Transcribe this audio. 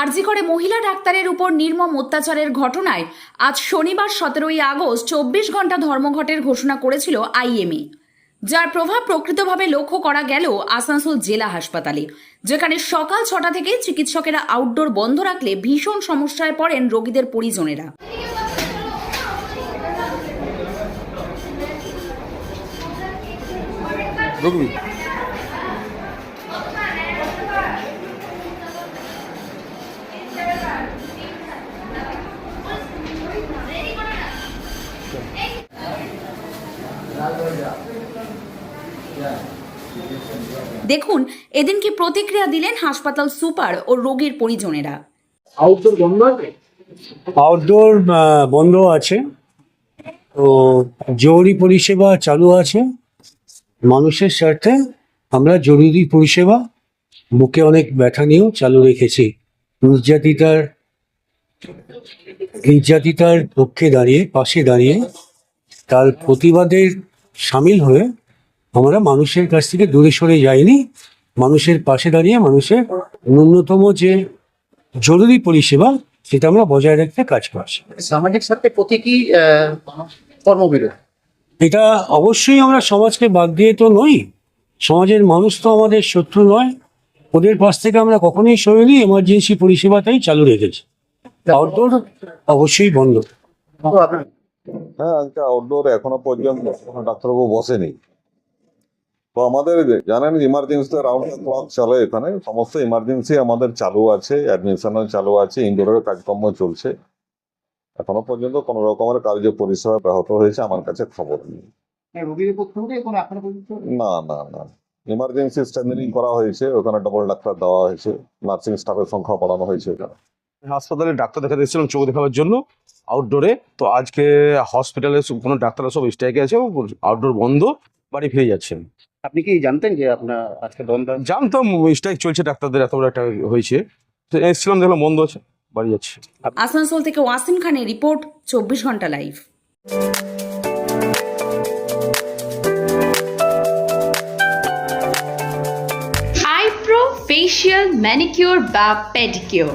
আরজি করে মহিলা ডাক্তারের উপর নির্মম অত্যাচারের ঘটনায় আজ শনিবার সতেরোই আগস্ট চব্বিশ ঘণ্টা ধর্মঘটের ঘোষণা করেছিল আইএমএ। যার প্রভাব প্রকৃতভাবে লক্ষ্য করা গেল আসানসোল জেলা হাসপাতালে, যেখানে সকাল ছটা থেকে চিকিৎসকেরা আউটডোর বন্ধ রাখলে ভীষণ সমস্যায় পড়েন রোগীদের পরিজনেরা। দেখুন এদিন কি প্রতিক্রিয়া দিলেন হাসপাতাল সুপার ও রোগীর পরিজনেরা। আউটডোর বন্ধ আছে? আউটডোর বন্ধ আছে। তো জরুরি পরিষেবা চালু আছে। মানুষের স্বার্থে আমরা জরুরি পরিষেবা বুকে অনেক ব্যথা নিয়েও চালু রেখেছি। নির্যাতিতার নির্যাতিতার পক্ষে দাঁড়িয়ে পাশে দাঁড়িয়ে তার প্রতিবাদের সামিল হয়ে আমরা মানুষের কাছ থেকে দূরে সরে যাইনি। মানুষের পাশে দাঁড়িয়ে মানুষের ন্যূনতম যে জরুরি পরিষেবা সেটা আমরা বজায় রাখতে কাজ করছি। সামাজিক স্বার্থে প্রতীকী আহ, কর্মবিরতি এটা অবশ্যই আমরা সমাজকে বাদ দিয়ে তো নই। সমাজের মানুষ তো আমাদের শত্রু নয়। ওদের পাশ থেকে আমরা কখনোই সরিনি এমার্জেন্সি পরিষেবাটাই চালু রেখেছি। আউটডোর অবশ্যই বন্ধ। হ্যাঁ আজকে আউটডোর এখনও পর্যন্ত কোনো ডাক্তারবাবু বসেনি। তো আমাদের জানেন ইমার্জেন্সি রাউন্ড দ্য ক্লক চলে এখানে সমস্ত ইমার্জেন্সি আমাদের চালু আছে অ্যাডমিশনও চালু আছে ইনডোরের কাজকর্ম চলছে। এখনও পর্যন্ত কোনো রকমের কার্য পরিষেবা ব্যাহত হয়েছে আমার কাছে খবর নেই। পর্যন্ত? না না না। ইমার্জেন্সি স্ট্যান্ডিং করা হয়েছে ওখানে ডবল ডাক্তার দেওয়া হয়েছে নার্সিং স্টাফের সংখ্যা বাড়ানো হয়েছে। এখানে হাসপাতালে ডাক্তার দেখাতে এসেছিলাম চোখ দেখাবার জন্য আউটডোরে তো আজকে হসপিটালে কোনো ডাক্তাররা সব স্ট্রাইকে আছে আউটডোর বন্ধ বাড়ি ফিরে যাচ্ছেন আপনি কি জানতেন যে আপনার আজকে দ্বন্দ্ব? জানতাম স্ট্রাইক চলছে ডাক্তারদের এত বড় একটা হয়েছে। তো এসেছিলাম দেখলাম বন্ধ আছে বাড়ি যাচ্ছি। আসানসোল থেকে ওয়াসিম খানের রিপোর্ট চব্বিশ ঘণ্টা লাইভ ফেশিয়াল ম্যানিকিউর বা pedicure